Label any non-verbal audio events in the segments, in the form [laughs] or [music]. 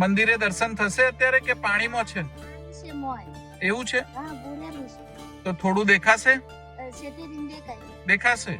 મંદિરે દર્શન થશે અત્યારે કે પાણીમાં છે? એવું છે? તો થોડું દેખાશે? દેખાશે?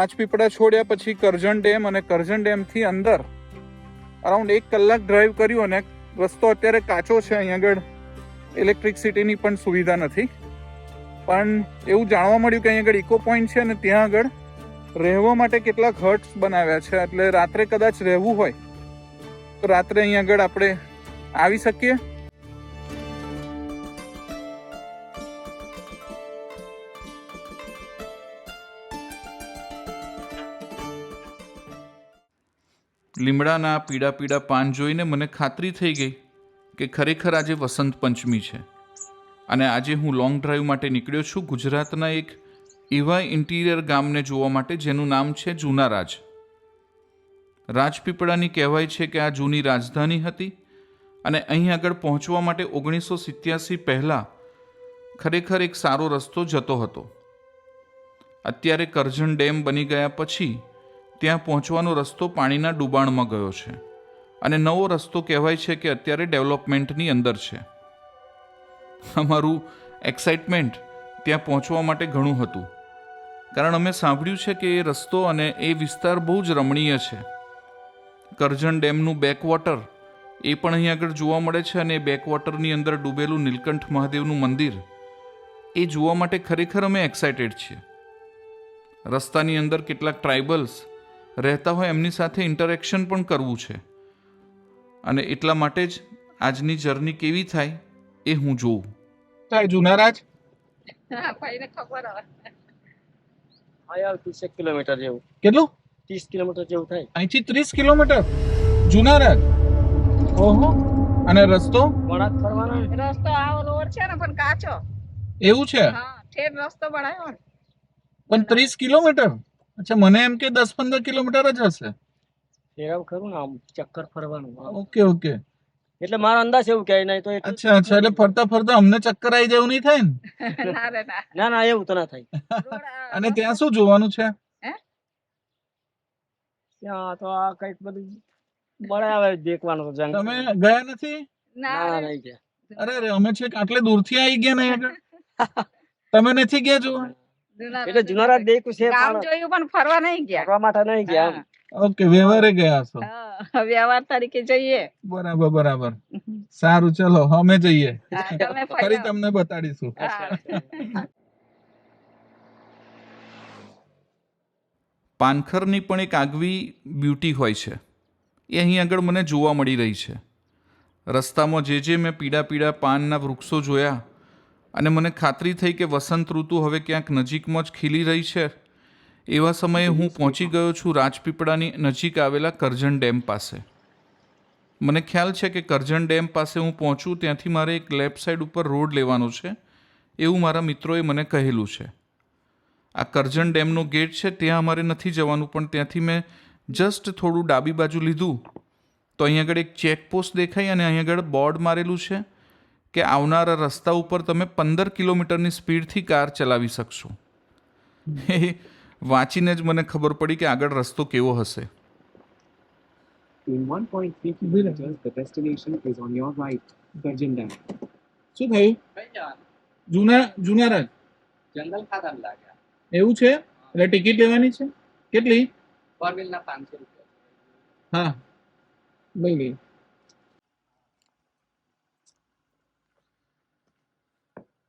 રાજપીપળા છોડ્યા પછી કરજણ ડેમ અને કરજણ ડેમથી અંદર અરાઉન્ડ એક કલાક ડ્રાઈવ કર્યું અને રસ્તો અત્યારે કાચો છે અહીંયા આગળ ઇલેક્ટ્રિકસિટીની પણ સુવિધા નથી. પણ એવું જાણવા મળ્યું કે અહીંયા આગળ ઇકો પોઈન્ટ છે અને ત્યાં આગળ રહેવા માટે કેટલાક હટ્સ બનાવ્યા છે. એટલે રાત્રે કદાચ રહેવું હોય, તો રાત્રે અહીંયા આગળ આપણે આવી શકીએ. લીમડાના પીળા પીળા પાન જોઈને મને ખાતરી થઈ ગઈ કે ખરેખર આજે વસંત પંચમી છે. અને આજે હું લોંગ ડ્રાઈવ માટે નીકળ્યો છું ગુજરાતના એક એવા ઇન્ટિરિયર ગામને જોવા માટે જેનું નામ છે જૂના રાજ. રાજપીપળાની કહેવાય છે કે આ જૂની રાજધાની હતી અને અહીં આગળ પહોંચવા માટે ઓગણીસો સિત્યાસી પહેલાં ખરેખર એક સારો રસ્તો જતો હતો. અત્યારે કરજણ ડેમ બની ગયા પછી ત્યાં પહોંચવાનો રસ્તો પાણીના ડૂબાણમાં ગયો છે અને નવો રસ્તો કહેવાય છે કે અત્યારે ડેવલપમેન્ટની અંદર છે. અમારું એક્સાઇટમેન્ટ ત્યાં પહોંચવા માટે ઘણું હતું. કારણ અમે સાંભળ્યું છે કે એ રસ્તો અને એ વિસ્તાર બહુ જ રમણીય છે. કરજણ ડેમનું બેકવોટર એ પણ અહીં આગળ જોવા મળે છે અને એ બેકવોટરની અંદર ડૂબેલું નીલકંઠ મહાદેવનું મંદિર એ જોવા માટે ખરેખર અમે એક્સાઇટેડ છીએ. રસ્તાની અંદર કેટલાક ટ્રાઇબલ્સ રહેતા હોય એમની સાથે ઇન્ટરેક્શન પણ કરવું છે. અને એટલા માટે જ આજની જર્ની કેવી થાય એ હું જોઉં. થાય જુનારાજ હા ભાઈને ખબર ત્રીસેક કિલોમીટર જેવું. કેટલું? ત્રીસ કિલોમીટર જેવું થાય. અહીંથી ત્રીસ કિલોમીટર? જુનારાજ ઓહો. અને રસ્તો? વળાંક ફરવાનો રસ્તો આવો રોડ છે ને પણ કાચો. એવું છે? હા ઠેર રસ્તો બનાવ્યો પણ ત્રીસ કિલોમીટર? અચ્છા મને એમ કે દસ પંદર કિલોમીટર જ હશે. ફેરવ ખરું ને આમ ચક્કર ફરવાનું ઓકે ઓકે. એટલે મારો અંદાજ એવું કે નહીં તો અચ્છા અચ્છા એટલે ફરતા ફરતા અમને ચક્કર આવી જેવું નહીં થાય ને? ના રે ના. ના ના એવું તો ના થાય. અને ત્યાં શું જોવાનું છે? ત્યાં તો આ કંઈક બધું મળે આવે દેખવાનું તો જંગ તમે ગયા નથી? ના ના નહીં ગયા. અરે અરે અમે છેક આટલે દૂરથી આવી ગયા ને તમે નથી ગયા જોવા? એટલે જુનારા દેખ્યું છે પણ જોયું પણ ફરવા નહીં ગયા. ફરવા માટે નહીં ગયા ઓકે વ્યવહારે ગયા છો. વ્યવહાર તરીકે જઈએ. બરાબર બરાબર. સારું ચલો અમે જઈએ. ફરી તમને બતાડીશું. પાનખરની પણ એક આગવી બ્યુટી હોય છે. એ અહીં આગળ મને જોવા મળી રહી છે. રસ્તામાં જે જે મેં પીળા પીળા પાનના વૃક્ષો જોયા અને મને ખાતરી થઈ કે વસંત ઋતુ હવે ક્યાંક નજીકમાં જ ખીલી રહી છે. એવા સમયે હું પહોંચી ગયો છું રાજપીપળાની નજીક આવેલા કરજણ ડેમ પાસે. મને ખ્યાલ છે કે કરજણ ડેમ પાસે હું પહોંચું ત્યાંથી મારે એક લેફ્ટ સાઈડ ઉપર રોડ લેવાનો છે, એવું મારા મિત્રોએ મને કહેલું છે. આ કરજણ ડેમનો ગેટ છે, ત્યાં અમારે નથી જવાનું, પણ ત્યાંથી મેં જસ્ટ થોડું ડાબી બાજુ લીધું. તો અહીં આગળ એક ચેકપોસ્ટ દેખાઈ અને અહીં આગળ બોર્ડ મારેલું છે. કે આવનારા રસ્તા ઉપર તમે પંદર કિલોમીટરની સ્પીડથી કાર ચલાવી શકશો. એ વાંચીને જ મને ખબર પડી કે આગળ રસ્તો કેવો હશે. In 1.3 kilometers, the destination is on your right, Garjan Dam. શું થયું? જૂના જુનારાજ જંગલ ખાતા લાગ્યા. એવું છે? એટલે ટિકિટ લેવાની છે? કેટલી? ફોર પાંચસો રૂપિયા. હા. નહીં ગઈ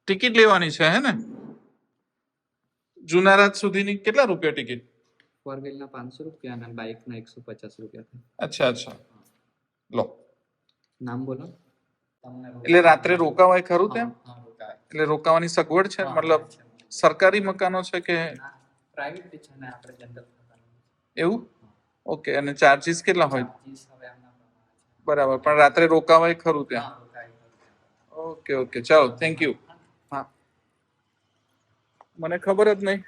ટિકિટ લેવાની છે હે ને? જુનારાજ સુધીની કેટલા રૂપિયા ટિકિટ? ફોર વ્હીલના પાંચસો રૂપિયા અને બાઇકના એકસો પચાસ રૂપિયા અચ્છા અચ્છા. લો. નામ બોલો. એટલે રાત્રે રોકાવાય ખરું રોકાય. એટલે રોકાવાની સગવડ છે? મતલબ સરકારી મકાનો છે કે પ્રાઇવેટ છે ને આપણે જનરલ એવું? ઓકે અને ચાર્જીસ કેટલા હોય. બરાબર પણ રાત્રે રોકાવાય ખરું ત્યાં. ઓકે ઓકે ચાલો થેન્ક યુ મને ખબર જ નહીં.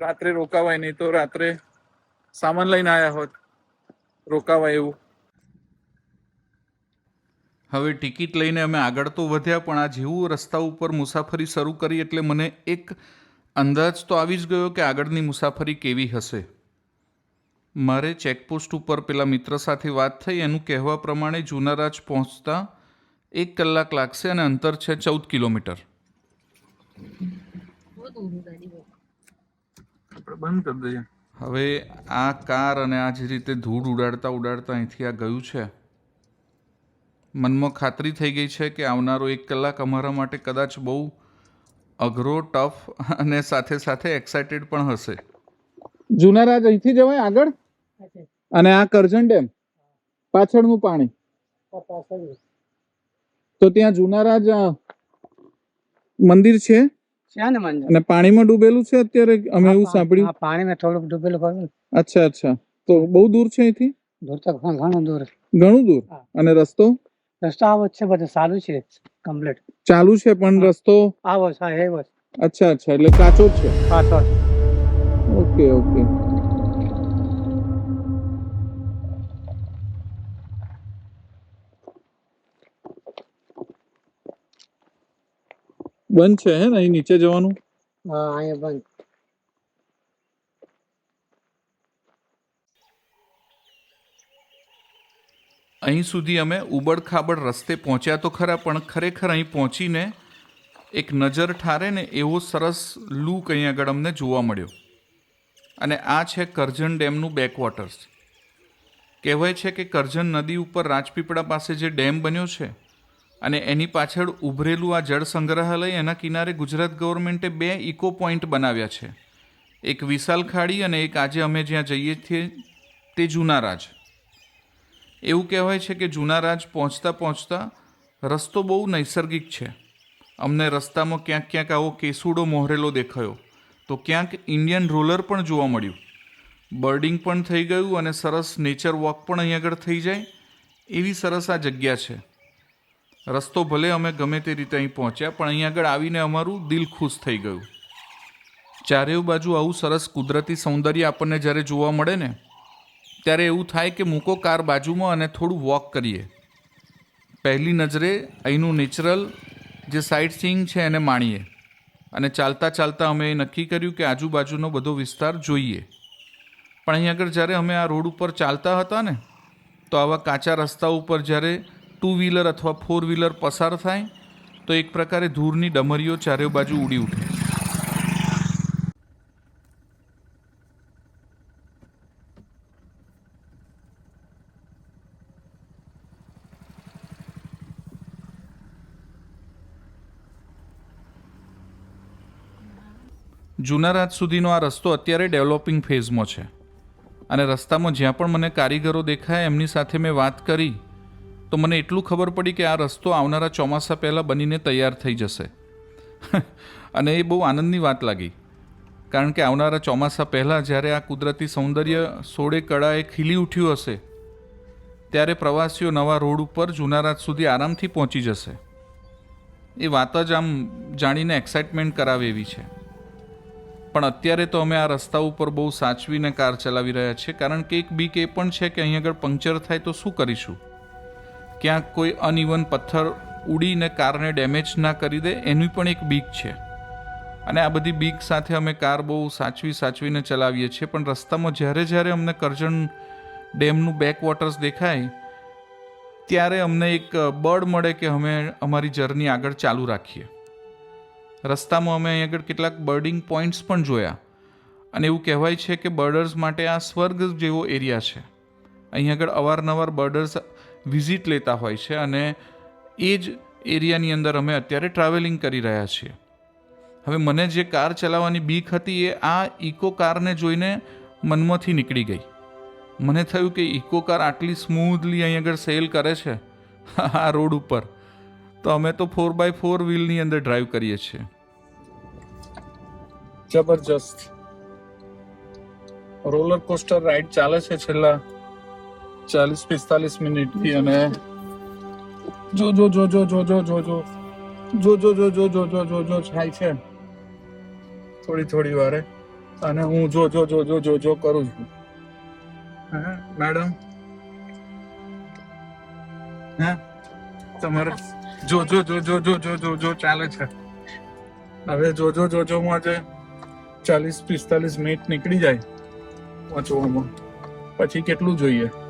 રાત્રે રોકાવાય નહીં તો રાત્રે સામાન લઈને આવ્યા હોત. રોકાવાય એવું. હવે ટિકિટ લઈને અમે આગળ તો વધ્યા, પણ આ જેવું રસ્તા ઉપર મુસાફરી શરૂ કરી એટલે મને એક અંદાજ તો આવી જ ગયો કે આગળની મુસાફરી કેવી હશે. મારે ચેકપોસ્ટ ઉપર પેલા મિત્ર સાથે વાત થઈ, એનું કહેવા પ્રમાણે જુનારાજ પહોંચતા એક કલાક લાગશે અને અંતર છે ચૌદ કિલોમીટર. આપણે બંધ કરી દઈએ. હવે આ કાર અને આ જે રીતે ધૂળ ઉડાડતા ઉડાડતા અહીંથી આ ગયું છે મનમાં ખાતરી થઈ ગઈ છે કે આવનારો એક કલાક અમારા માટે કદાચ બહુ અઘરો ટફ અને સાથે સાથે એક્સાઇટેડ પણ હશે. જુનારાજ અહીંથી જવાય આગળ? અને આ કરજણ ડેમ? પાછળનું પાણી? તો ત્યાં જુનારાજ મંદિર છે? છે ને મંદિર અને પાણીમાં ડૂબેલું છે અત્યારે? અમે એવું સાંભળ્યું. પાણીમાં થોડુંક ડૂબેલું ખરું અચ્છા અચ્છા. તો બહુ દૂર છે અહીંથી? દૂર તો ઘણું દૂર. ઘણું દૂર? અને રસ્તો? રસ્તો આવો છે બધું સારું છે કમ્પ્લીટ. ચાલુ છે પણ રસ્તો? આવો છે હા એવો અચ્છા અચ્છા એટલે કાચો જ છે. કાચો ઓકે ઓકે. બંધ છે હે ને? અહીં નીચે જવાનું? હા અહીંયા બંધ. અહીં સુધી અમે ઉબડ રસ્તે પહોંચ્યા તો ખરા પણ ખરેખર અહીં પહોંચીને એક નજર ઠારે ને એવો સરસ લૂક અહીં આગળ અમને જોવા મળ્યો. અને આ છે કરજણ ડેમનું બેકવોટર્સ કહેવાય છે કે કરજણ નદી ઉપર રાજપીપળા પાસે જે ડેમ બન્યો છે અને એની પાછળ ઉભરેલું આ જળ સંગ્રહાલય એના કિનારે ગુજરાત ગવર્મેન્ટે બે ઇકો પોઈન્ટ બનાવ્યા છે. એક વિશાલ ખાડી અને એક આજે અમે જ્યાં જઈએ છીએ તે જૂના રાજ. એવું કહેવાય છે કે જૂના રાજ પહોંચતા પહોંચતા રસ્તો બહુ નૈસર્ગિક છે. અમને રસ્તામાં ક્યાંક ક્યાંક આવો કેસુડો મોહરેલો દેખાયો. તો ક્યાંક ઇન્ડિયન રોલર પણ જોવા મળ્યું. બર્ડિંગ પણ થઈ ગયું અને સરસ નેચર વોક પણ અહીં આગળ થઈ જાય. એવી સરસ આ જગ્યા છે. રસ્તો ભલે અમે ગમે તે રીતે અહીં પહોંચ્યા, પણ અહીં આગળ આવીને અમારું દિલ ખુશ થઈ ગયું. ચારેય બાજુ આવું સરસ કુદરતી સૌંદર્ય આપણને જ્યારે જોવા મળે ને, ત્યારે એવું થાય કે મૂકો કાર બાજુમાં અને થોડું વોક કરીએ. પહેલી નજરે અહીંનું નેચરલ જે સાઇટ સીઈંગ છે એને માણીએ. અને ચાલતા ચાલતા અમે એ નક્કી કર્યું કે આજુબાજુનો બધો વિસ્તાર જોઈએ. પણ અહીં આગળ જ્યારે અમે આ રોડ ઉપર ચાલતા હતા ને, તો આવા કાચા રસ્તા ઉપર જ્યારે ટુ વ્હીલર અથવા ફોર વ્હીલર પસાર થાય, તો એક પ્રકારે ધૂળની ડમરીઓ ચારે બાજુ ઉડી ઉઠે. જૂના રાત સુધીનો આ રસ્તો અત્યારે ડેવલપિંગ ફેઝમાં છે. અને રસ્તામાં જ્યાં પણ મને કારીગરો દેખાય, એમની સાથે મેં વાત કરી તો મને એટલું ખબર પડી કે આ રસ્તો આવનારા ચોમાસા પહેલાં બનીને તૈયાર થઈ જશે. [laughs] અને એ બહુ આનંદની વાત લાગી. કારણ કે આવનારા ચોમાસા પહેલાં જ્યારે આ કુદરતી સૌંદર્ય સોળે કળાએ ખીલી ઉઠ્યું હશે, ત્યારે પ્રવાસીઓ નવા રોડ ઉપર જૂના રાત સુધી આરામથી પહોંચી જશે. એ વાત જ આમ જાણીને એક્સાઇટમેન્ટ કરાવે એવી છે. પણ અત્યારે તો અમે આ રસ્તા ઉપર બહુ સાચવીને કાર ચલાવી રહ્યા છીએ, કારણ કે એક બીક એ પણ છે કે અહીં આગળ પંક્ચર થાય તો શું કરીશું? ક્યાંક કોઈ અનઇવન પથ્થર ઉડીને કારને ડેમેજ ના કરી દે, એની પણ એક બીક છે. અને આ બધી બીક સાથે અમે કાર બહુ સાચવી સાચવીને ચલાવીએ છીએ, પણ રસ્તામાં જ્યારે જ્યારે અમને કરજણ ડેમનું બેક વોટર્સ દેખાય, ત્યારે અમને એક બળ મળે કે અમે અમારી જર્ની આગળ ચાલુ રાખીએ. રસ્તામાં અમે અહીં આગળ કેટલાક બર્ડિંગ પોઈન્ટ્સ પણ જોયા. અને એવું કહેવાય છે કે બર્ડર્સ માટે આ સ્વર્ગ જેવો એરિયા છે. અહીં આગળ અવારનવાર બર્ડર્સ વિઝિટ લેતા હોય છે અને એ જ એરિયાની અંદર અમે અત્યારે ટ્રાવેલિંગ કરી રહ્યા છીએ. હવે મને જે કાર ચલાવવાની બીક હતી એ આ ઇકો કારને જોઈને મનમાંથી નીકળી ગઈ. મને થયું કે ઇકો કાર આટલી સ્મૂધલી અહીં આગળ સેલ કરે છે, આ રોડ ઉપર. તો અમે તો ફોર બાય ફોર વ્હીલની અંદર ડ્રાઈવ કરીએ છીએ. જબરજસ્ત. રોલર કોસ્ટર રાઈડ ચાલે છે છેલ્લા ચાલીસ પિસ્તાલીસ મિનિટથી અને જો જો જો જો જો જો જો જો જો જો જો જો જો જો જો જો થાય છે થોડી થોડી વારે અને હું જો જો જો જો જો જો કરું છું હા મેડમ હા તમારે જો જો જો જો જો જો જો જો ચાલે છે હવે જો જો જો જો આજે ચાલીસ પિસ્તાલીસ મિનિટ નીકળી જાય પહોંચવામાં પછી કેટલું જોઈએ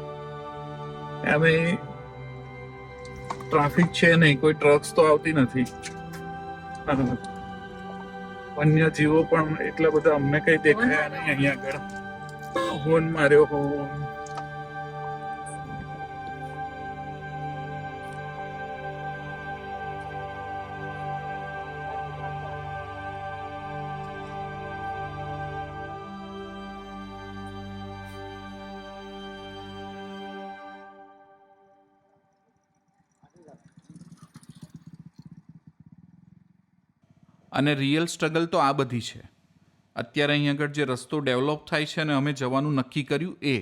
હવે ટ્રાફિક છે નહીં, કોઈ ટ્રક્સ તો આવતી નથી. વન્ય જીવો પણ એટલા બધા અમને કઈ દેખાયા નહીં અહીંયા આગળ. હોન માર્યો હોન અને રિયલ સ્ટ્રગલ તો આ બધી છે. અત્યારે અહીં આગળ જે રસ્તો ડેવલપ થાય છે અને અમે જવાનું નક્કી કર્યું એ.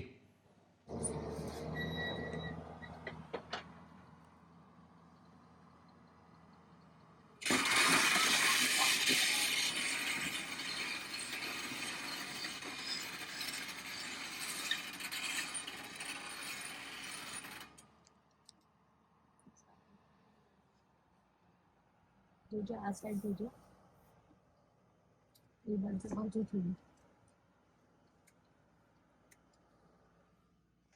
આ સાઈડ જોજો. 日本最后就停。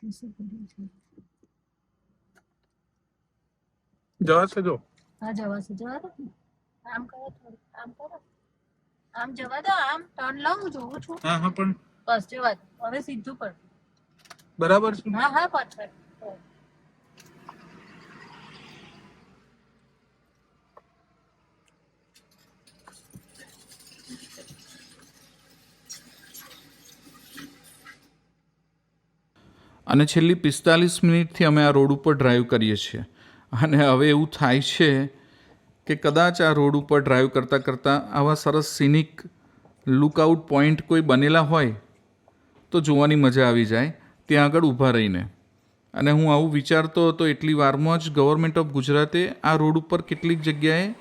你是不定程。જવા છે જો હા જવા છે જવા દો આમ કરો આમ કરો આમ જવા દો આમ ટર્ન લઉં જોઉં છું હા હા પણ બસ જવા હવે સીધું પર બરાબર છે હા હા પરફેક્ટ અને છેલ્લી પિસ્તાલીસ મિનિટથી અમે આ રોડ ઉપર ડ્રાઈવ કરીએ છીએ. અને હવે એવું થાય છે કે કદાચ આ રોડ ઉપર ડ્રાઈવ કરતાં કરતાં આવા સરસ સિનિક લુકઆઉટ પોઈન્ટ કોઈ બનેલા હોય તો જોવાની મજા આવી જાય. ત્યાં આગળ ઊભા રહીને. અને હું આવું વિચારતો હતો એટલી વારમાં જ ગવર્મેન્ટ ઓફ ગુજરાતે આ રોડ ઉપર કેટલીક જગ્યાએ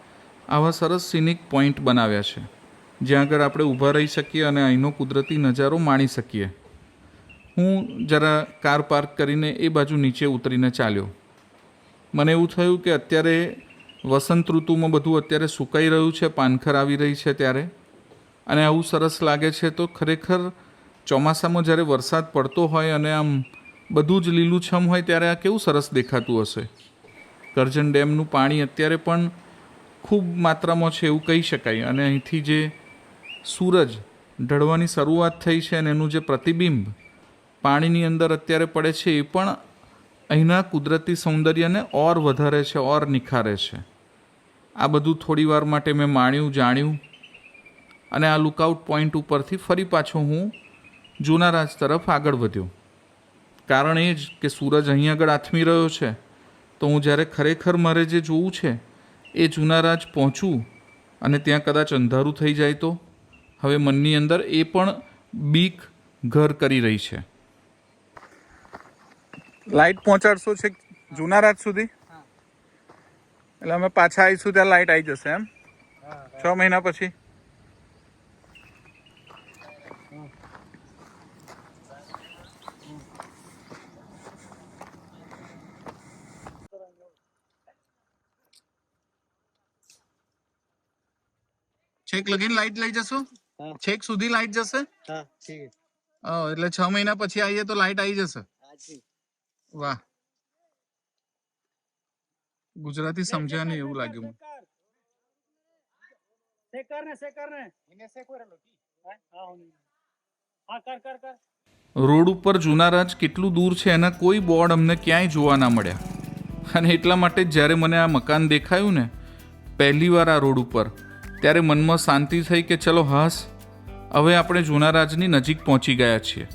આવા સરસ સિનિક પોઈન્ટ બનાવ્યા છે. જ્યાં આગળ આપણે ઊભા રહી શકીએ અને અહીંનો કુદરતી નજારો માણી શકીએ. હું જરા કાર પાર્ક કરીને એ બાજુ નીચે ઉતરીને ચાલ્યો. મને એવું થયું કે અત્યારે વસંત ઋતુમાં બધું અત્યારે સુકાઈ રહ્યું છે, પાનખર આવી રહી છે ત્યારે. અને આવું સરસ લાગે છે તો ખરેખર ચોમાસામાં જ્યારે વરસાદ પડતો હોય અને આમ બધું જ લીલુંછમ હોય ત્યારે આ કેવું સરસ દેખાતું હશે? કરજણ ડેમનું પાણી અત્યારે પણ ખૂબ માત્રામાં છે એવું કહી શકાય. અને અહીંથી જે સૂરજ ઢળવાની શરૂઆત થઈ છે અને એનું જે પ્રતિબિંબ પાણીની અંદર અત્યારે પડે છે એ પણ અહીંના કુદરતી સૌંદર્યને ઓર વધારે છે, ઓર નિખારે છે. આ બધું થોડી વાર માટે મેં માણ્યું, જાણ્યું અને આ લુકઆઉટ પોઈન્ટ ઉપરથી ફરી પાછો હું જૂના રાજ તરફ આગળ વધ્યો. કારણ એ જ કે સૂરજ અહીં આગળ આથમી રહ્યો છે, તો હું જ્યારે ખરેખર મારે જે જોવું છે એ જૂના રાજ પહોંચું અને ત્યાં કદાચ અંધારું થઈ જાય તો? હવે મનની અંદર એ પણ બીક ઘર કરી રહી છે. લાઈટ પહોંચાડશો છે જૂના રાત સુધી? એટલે અમે પાછા આવીશું ત્યાં લાઈટ આવી જશે એમ? છ મહિના પછી? છેક લગીને લાઈટ લઈ જશો? છેક સુધી લાઈટ જશે? હા ઠીક. એટલે છ મહિના પછી આવીએ તો લાઈટ આવી જશે? વાહ. ગુજરાતી સમજ્યા નહીં એવું લાગ્યું મને. શેકર શેકર ને હા હા કર કર કર. રોડ ઉપર જૂના રાજ કેટલું દૂર છે એના કોઈ બોર્ડ અમને ક્યાંય જોવા ના મળ્યા. અને એટલા માટે જ્યારે મને આ મકાન દેખાયું ને પહેલી વાર આ રોડ ઉપર ત્યારે મનમાં શાંતિ થઈ કે ચલો હાસ હવે આપણે જૂના રાજની નજીક પહોંચી ગયા છીએ.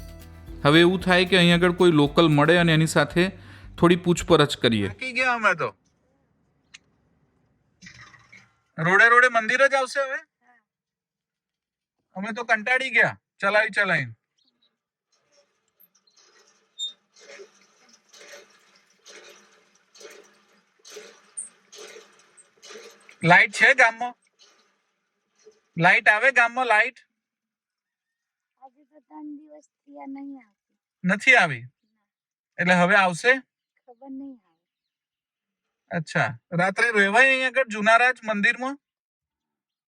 હવે એવું થાય કે અહીં આગળ કોઈ લોકલ મળે અને એની સાથે થોડી પૂછપરછ કરીએ. થાકી ગયા અમે તો. રોડે રોડે મંદિર જ આવશે હવે? અમે તો કંટાળી ગયા. ચલાવી ચલાવી લાઈટ છે ગામમાં? લાઈટ આવે ગામમાં લાઈટ? ત્રણ દિવસ થયા નહીં આવતી નથી આવી? એટલે હવે આવશે? અચ્છા. રાત્રે રહેવાય અહીંયા આગળ જુનારાજ મંદિરમાં?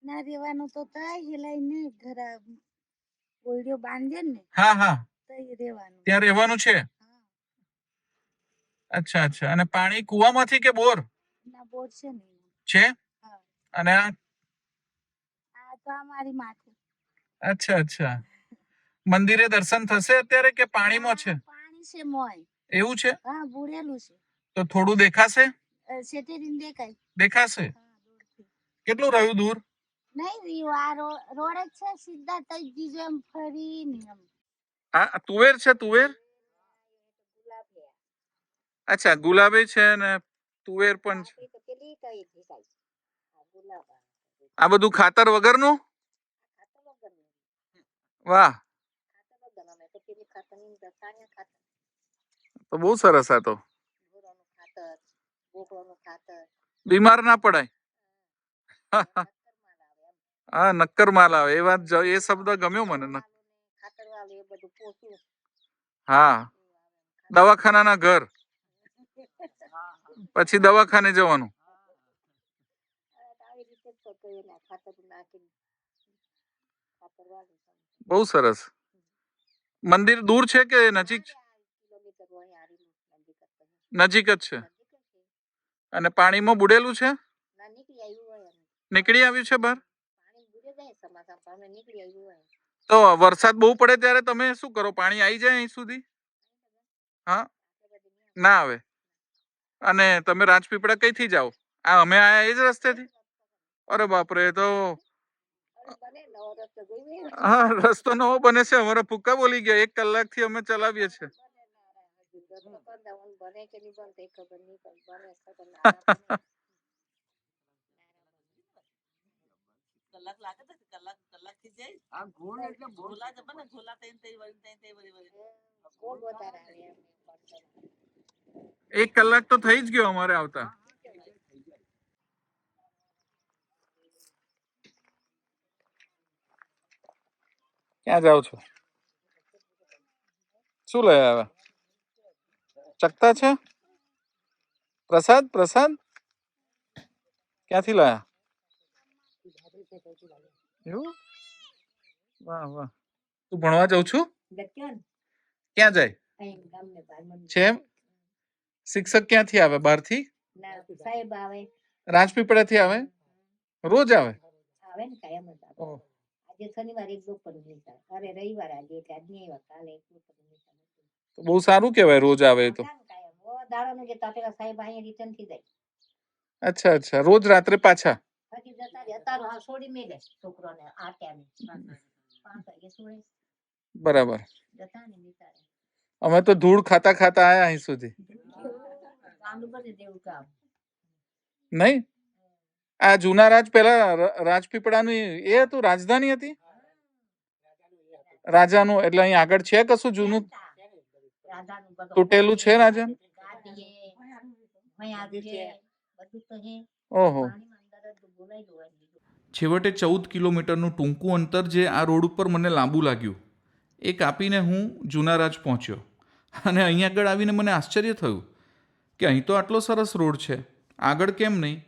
ના રહેવાનું તો થાય હિલાઈને ઘર ઓયડ્યો બાંધે ને હા હા. રહેવાનું. ત્યાં રહેવાનું છે? અચ્છા અચ્છા. અને પાણી કુવામાંથી કે બોર? ના બોર છે ને છે? અને આ? આ તો અમારી માથે. અચ્છા અચ્છા. મંદિરે દર્શન થશે અત્યારે કે પાણીમાં છે? પાણી છે મોય. એવું છે? હા બુડેલું છે. તો થોડું દેખાશે? અ, દેખાય. દેખાશે? કેટલું રહ્યું દૂર? નહીં રહ્યું. આ રોડ જ છે સીધા તઈ જીજો એમ ફરીને એમ. આ તુવેર છે તુવેર? અચ્છા ગુલાબી છે ને તુવેર પણ છે. આ બધું ખાતર વગરનું. વાહ. તો બહુ સરસ આ તો. બીમાર ના પડાય. હા નક્કર માલ આવે એ વાત એ શબ્દ ગમ્યો મને. હા. દવાખાનાના ઘર. [laughs] પછી દવાખાને જવાનું. બહુ સરસ. મંદિર દૂર છે કે નજીક? નજીક જ છે. અને પાણીમાં બુડેલું છે? નીકળી આવ્યું છે બહાર? તો વરસાદ બહુ પડે ત્યારે તમે શું કરો? પાણી આવી જાય અહીં સુધી? હા? ના આવે. અને તમે રાજપીપળા કઈથી જાઓ? આ અમે આયા એ જ રસ્તેથી? અરે બાપરે, તો હા રસ્તો નવો બને છે. અમારા ફૂક્કા બોલી ગયા. એક કલાકથી અમે ચલાવીએ છીએ. કલાક લાગે છે કલાક કલાકથી જાય. આ ગોળ એટલે તઈ તઈ તઈ તઈ વળી વળી એક કલાક તો થઈ જ ગયો અમારે આવતા. ક્યાં જાઓ છો શું લઈ આવ્યા ચકતા છે પ્રસાદ પ્રસાદ ક્યાંથી લાયા એવું વાહ વાહ તું ભણવા જાઉં છું ક્યાં જાય છે એમ? શિક્ષક ક્યાંથી આવે બહારથી સાહેબ આવે રાજપીપળાથી આવે રોજ આવે આવે ને કાયમ જ આવે. ઓહ. આજે શનિવાર એક બપોર નિશાળ અરે રવિવાર આજે એટલે આજ નહીં આવ્યા કાલે એક બપોર નિશાળ તો બહુ સારું કહેવાય રોજ આવે તો કામ કાયમ ઓ દાડાનું જે તાપેલા સાહેબ અહીંયા રિટર્ન થઈ જાય અચ્છા અચ્છા રોજ રાત્રે પાછા હજી જતા રહે અત્યારે હા છોડી મેલે છોકરોને આ ટાઈમે પાંચ વાગે છોડે બરાબર જતા ને નિશાળે અમે તો ધૂળ ખાતા ખાતા આયા અહીં સુધી ચાલુ કરી દેવું કામ નહીં આ જૂના રાજ ર- રાજપીપળાનું એ હતું, રાજધાની હતી? રાજાનું, એટલે અહીં આગળ છે કશું જૂનું? તૂટેલું છે તો ઓહો. છેવટે ચૌદ કિલોમીટરનું ટૂંકું અંતર જે આ રોડ ઉપર મને લાંબુ લાગ્યું. એ કાપીને હું જુનારાજ પહોંચ્યો. અને અહીં આગળ આવીને મને આશ્ચર્ય થયું કે અહીં તો આટલો સરસ રોડ છે. આગળ કેમ નહીં?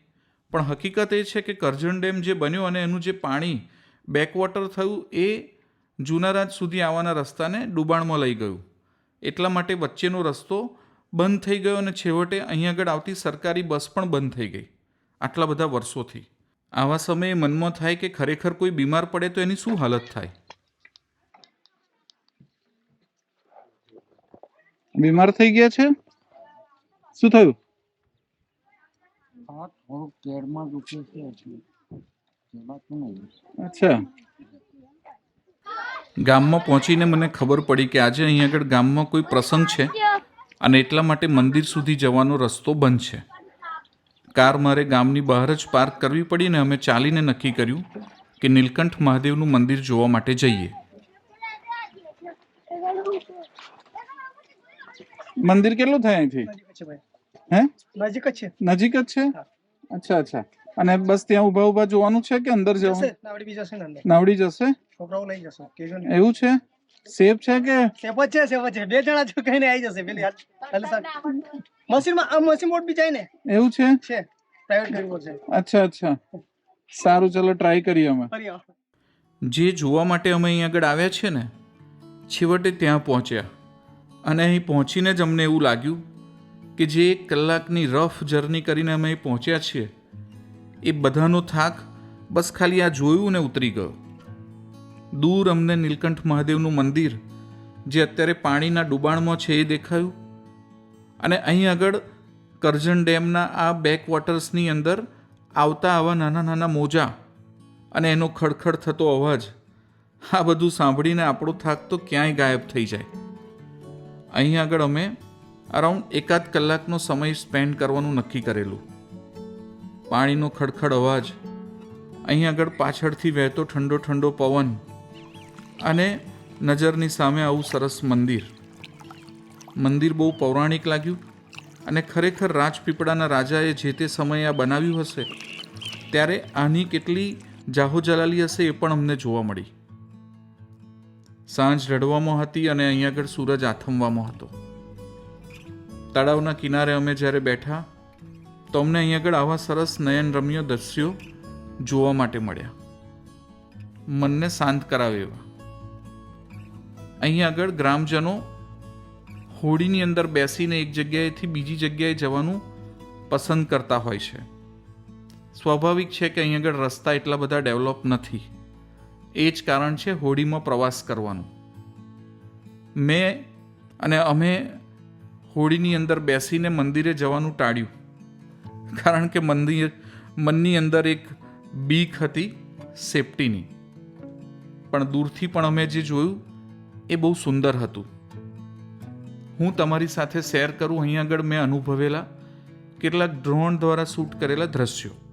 પણ હકીકત એ છે કે કરજણ ડેમ જે બન્યો અને એનું જે પાણી બેકવોટર થયું, એ જુનારાજ સુધી આવવાના રસ્તાને ડુબાણમાં લઈ ગયું. એટલા માટે વચ્ચેનો રસ્તો બંધ થઈ ગયો અને છેવટે અહીં આગળ આવતી સરકારી બસ પણ બંધ થઈ ગઈ, આટલા બધા વર્ષોથી. આવા સમયે મનમાં થાય કે ખરેખર કોઈ બીમાર પડે તો એની શું હાલત થાય? બીમાર થઈ ગયા છે? શું થયું? થોડુંક કેળમાં દુખે છે હજી. જવાતું નહીં અચ્છા. ગામમાં પહોંચીને મને ખબર પડી કે આજે અહીં આગળ ગામમાં કોઈ પ્રસંગ છે અને એટલા માટે મંદિર સુધી જવાનો રસ્તો બંધ છે. કાર મારે ગામની બહાર જ પાર્ક કરવી પડી ને અમે ચાલીને નક્કી કર્યું કે નીલકંઠ મહાદેવનું મંદિર જોવા માટે જઈએ. મંદિર કેટલું થાય અહીંથી? હે? નજીક જ છે નજીક જ છે? અચ્છા અચ્છા. અને બસ ત્યાં ઊભા ઊભા જોવાનું છે કે અંદર જવાનું? નાવડી બી જશે ને અંદર. નાવડી જશે? છોકરાઓ લઈ જશે કેજો ને. એવું છે? સેફ છે કે? સેફ છે સેફ છે. બે જણા જો કઈને આવી જશે પેલી. મશીનમાં આ મશીન બોટ બી જાય ને? એવું છે? છે. પ્રાઇવેટ કરવું છે. અચ્છા અચ્છા. સારું ચલો ટ્રાય કરીએ અમે. જે જોવા માટે અમે અહીં આગળ આવ્યા છે ને છેવટે ત્યાં પહોંચ્યા. અને અહીં પહોંચીને જ અમને એવું લાગ્યું કે જે એક કલાકની રફ જર્ની કરીને અમે પહોંચ્યા છીએ, એ બધાનો થાક બસ ખાલી આ જોયું ને ઉતરી ગયો. દૂર અમને નીલકંઠ મહાદેવનું મંદિર, જે અત્યારે પાણીના ડુબાણમાં છે એ દેખાયું. અને અહીં આગળ કરજણ ડેમના આ બેક વોટર્સની અંદર આવતા આવા નાના નાના મોજા અને એનો ખડખડ થતો અવાજ, આ બધું સાંભળીને આપણો થાક તો ક્યાંય ગાયબ થઈ જાય. અહીં આગળ અમે અરાઉન્ડ એકાદ કલાકનો સમય સ્પેન્ડ કરવાનું નક્કી કરેલું. પાણીનો ખડખડ અવાજ, અહીં આગળ પાછળથી વહેતો ઠંડો ઠંડો પવન અને નજરની સામે આવું સરસ મંદિર. મંદિર બહુ પૌરાણિક લાગ્યું અને ખરેખર રાજપીપળાના રાજાએ જે તે સમયે આ બનાવ્યું હશે, ત્યારે આની કેટલી જાહો જલાલી હશે એ પણ અમને જોવા મળી. સાંજ રડવામાં હતી અને અહીં આગળ સૂરજ આથમવામાં હતો. તળાવના કિનારે અમે જ્યારે બેઠા તો અમને અહીં આગળ આવા સરસ નયનરમ્ય દ્રશ્યો જોવા માટે મળ્યા. મનને શાંત કરાવે એવા. અહીં આગળ ગ્રામજનો હોડીની અંદર બેસીને એક જગ્યાએથી બીજી જગ્યાએ જવાનું પસંદ કરતા હોય છે. સ્વાભાવિક છે કે અહીં આગળ રસ્તા એટલા બધા ડેવલપ નથી. એ જ કારણ છે હોડીમાં પ્રવાસ કરવાનું. મેં અને અમે હોડીની અંદર બેસીને મંદિરે જવાનું ટાળ્યું. કારણ કે મંદિર, મનની અંદર એક બીક હતી સેફટીની. પણ દૂરથી પણ અમે જે જોયું, એ બહુ સુંદર હતું. હું તમારી સાથે શેર કરું, અહીં આગળ મેં અનુભવેલા કેટલાક ડ્રોન દ્વારા શૂટ કરેલા દ્રશ્યો.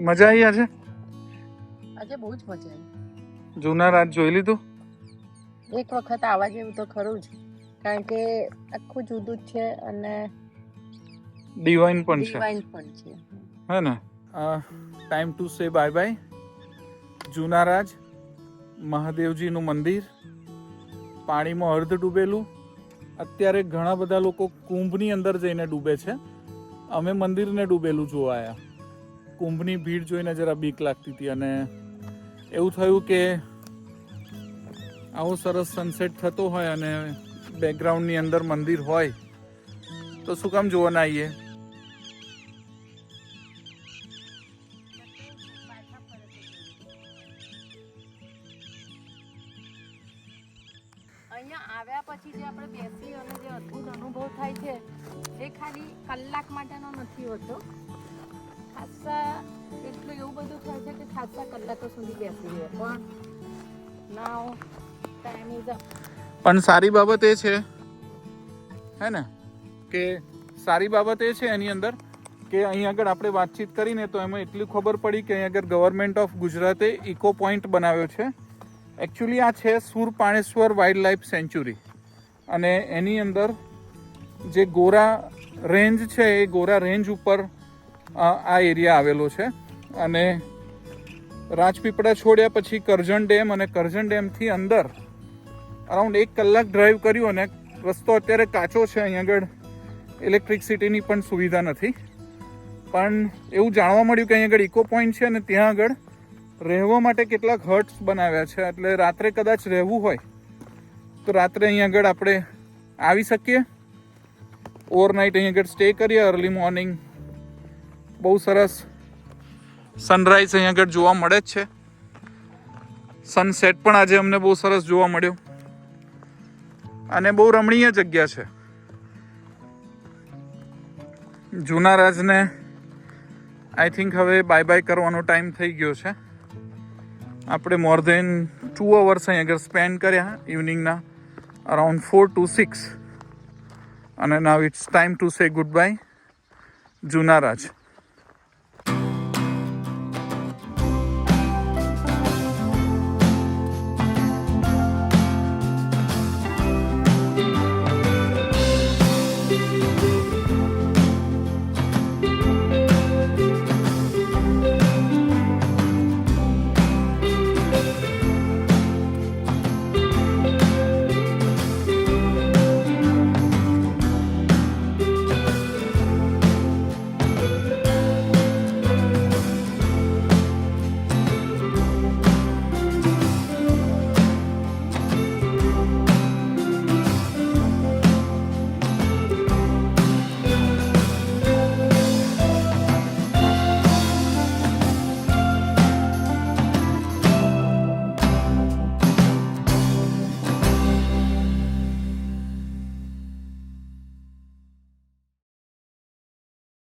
મજા આવી આજે? આજે બહુ જ મજા આવી જૂના રાત જોઈ લીધું? એક વખત આવવા જેવું તો ખરું જ. કારણ કે આખું જુદું જ છે અને ડિવાઇન પણ છે. ડિવાઇન પણ છે. હે ને? Time to say bye bye Juna Raj મહાદેવજીનું મંદિર પાણીમાં અર્ધ ડૂબેલું. અત્યારે ઘણા બધા લોકો કુંભની અંદર જઈને ડૂબે છે. અમે મંદિરને ડૂબેલું જોવા આવ્યા કુંભની ભીડ જોઈને જરા બીક લાગતી હતી અને એવું થયું કે આવો સરસ સનસેટ થતો હોય અને બેકગ્રાઉન્ડની અંદર મંદિર હોય, તો શું કામ જોવા ના આવીએ અહીંયા આવ્યા પછી અનુભવ થાય છે કલાક માટેનો નથી હોતો. પણ સારી બાબત એ છે, હે ને, કે સારી બાબત એ છે એની અંદર કે અહીં આગળ આપણે વાતચીત કરીને તો એમાં એટલી ખબર પડી કે અહીં આગળ ગવર્મેન્ટ ઓફ ગુજરાતે ઇકો પોઈન્ટ બનાવ્યો છે. એકચ્યુઅલી આ છે સુર પાણેશ્વર વાઇલ્ડ લાઈફ સેન્ચુરી અને એની અંદર જે ગોરા રેન્જ છે, એ ગોરા રેન્જ ઉપર આ એરિયા આવેલો છે. અને રાજપીપળા છોડ્યા પછી કરજણ ડેમ અને કરજણ ડેમથી અંદર અરાઉન્ડ એક કલાક ડ્રાઈવ કર્યું અને રસ્તો અત્યારે કાચો છે. અહીં આગળ ઇલેક્ટ્રિકસિટીની પણ સુવિધા નથી. પણ એવું જાણવા મળ્યું કે અહીં આગળ ઇકો પોઈન્ટ છે અને ત્યાં આગળ રહેવા માટે કેટલાક હટ્સ બનાવ્યા છે. એટલે રાત્રે કદાચ રહેવું હોય તો રાત્રે અહીં આગળ આપણે આવી શકીએ. ઓવરનાઇટ અહીં આગળ સ્ટે કરીએ અર્લી મોર્નિંગ બહુ સરસ સનરાઈઝ અહીં આગળ જોવા મળે જ છે. સનસેટ પણ આજે અમને બહુ સરસ જોવા મળ્યો. અને બહુ રમણીય જગ્યા છે. જૂના રાજને આઈ થિંક હવે બાય બાય કરવાનો ટાઈમ થઈ ગયો છે. આપણે મોર દેન ટુ અવર્સ અહીં આગળ સ્પેન્ડ કર્યા ઇવનિંગના અરાઉન્ડ ફોર ટુ સિક્સ અને now it's time to say goodbye Juna Raj.